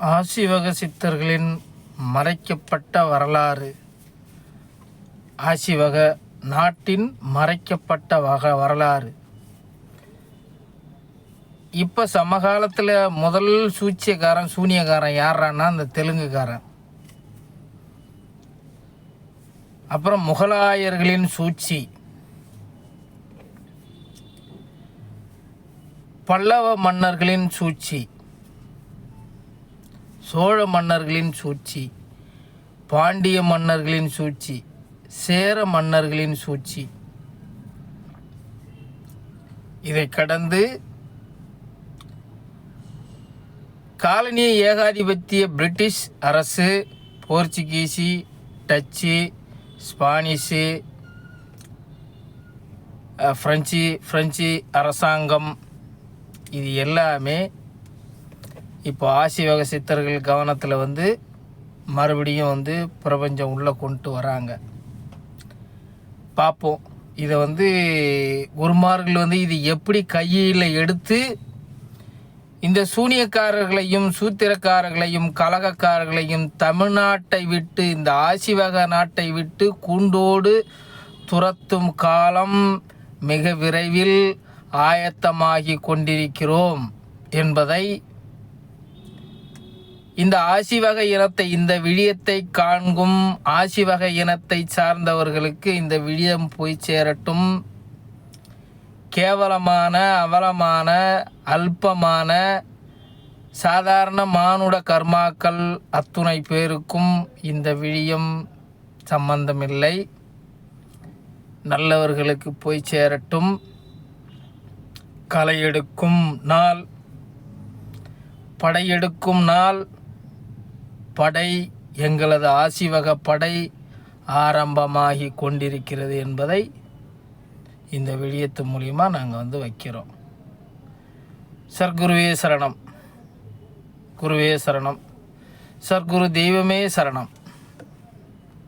ஆசிவக சித்தர்களின் மறைக்கப்பட்ட வரலாறு. ஆசிவக நாட்டின் மறைக்கப்பட்ட வக வரலாறு. இப்போ சமகாலத்தில் முதல் சூச்சியக்காரன் சூனியக்காரன் யாரான்னா அந்த தெலுங்குக்காரன். அப்புறம் முகலாயர்களின் சூழ்ச்சி பல்லவ மன்னர்களின் சூழ்ச்சி சோழ மன்னர்களின் சூழ்ச்சி பாண்டிய மன்னர்களின் சூழ்ச்சி சேர மன்னர்களின் சூழ்ச்சி. இதை கடந்து காலனிய ஏகாதிபத்திய பிரிட்டிஷ் அரசு போர்ச்சுகீசி டச்சு ஸ்பானிஷு ஃப்ரெஞ்சு ஃப்ரெஞ்சு அரசாங்கம் இது எல்லாமே இப்போ ஆசிவக சித்தர்கள் கவனத்தில் வந்து மறுபடியும் வந்து பிரபஞ்சம் உள்ளே கொண்டு வராங்க. பார்ப்போம் இதை வந்து குருமார்கள் வந்து இது எப்படி கையில் எடுத்து இந்த சூனியக்காரர்களையும் சூத்திரக்காரர்களையும் கலகக்காரர்களையும் தமிழ்நாட்டை விட்டு இந்த ஆசிவக நாட்டை விட்டு கூண்டோடு துரத்தும் காலம் மிக விரைவில் ஆயத்தமாகி கொண்டிருக்கிறோம் என்பதை இந்த ஆசிவக இனத்தை இந்த விழியத்தை காண்கும் ஆசிவக இனத்தை சார்ந்தவர்களுக்கு இந்த விழியம் போய் சேரட்டும். கேவலமான அவலமான அல்பமான சாதாரண மானுட கர்மாக்கள் அத்துணை பேருக்கும் இந்த விழியம் சம்பந்தமில்லை. நல்லவர்களுக்கு போய் சேரட்டும். களை எடுக்கும் நாள் படையெடுக்கும் நாள் படை எங்களது ஆசிவக படை ஆரம்பமாகி கொண்டிருக்கிறது என்பதை இந்த வெளியத்து மூலியமாக நாங்கள் வந்து வைக்கிறோம். சர்க்குருவே சரணம். குருவே சரணம். சர்க்குரு தெய்வமே சரணம்.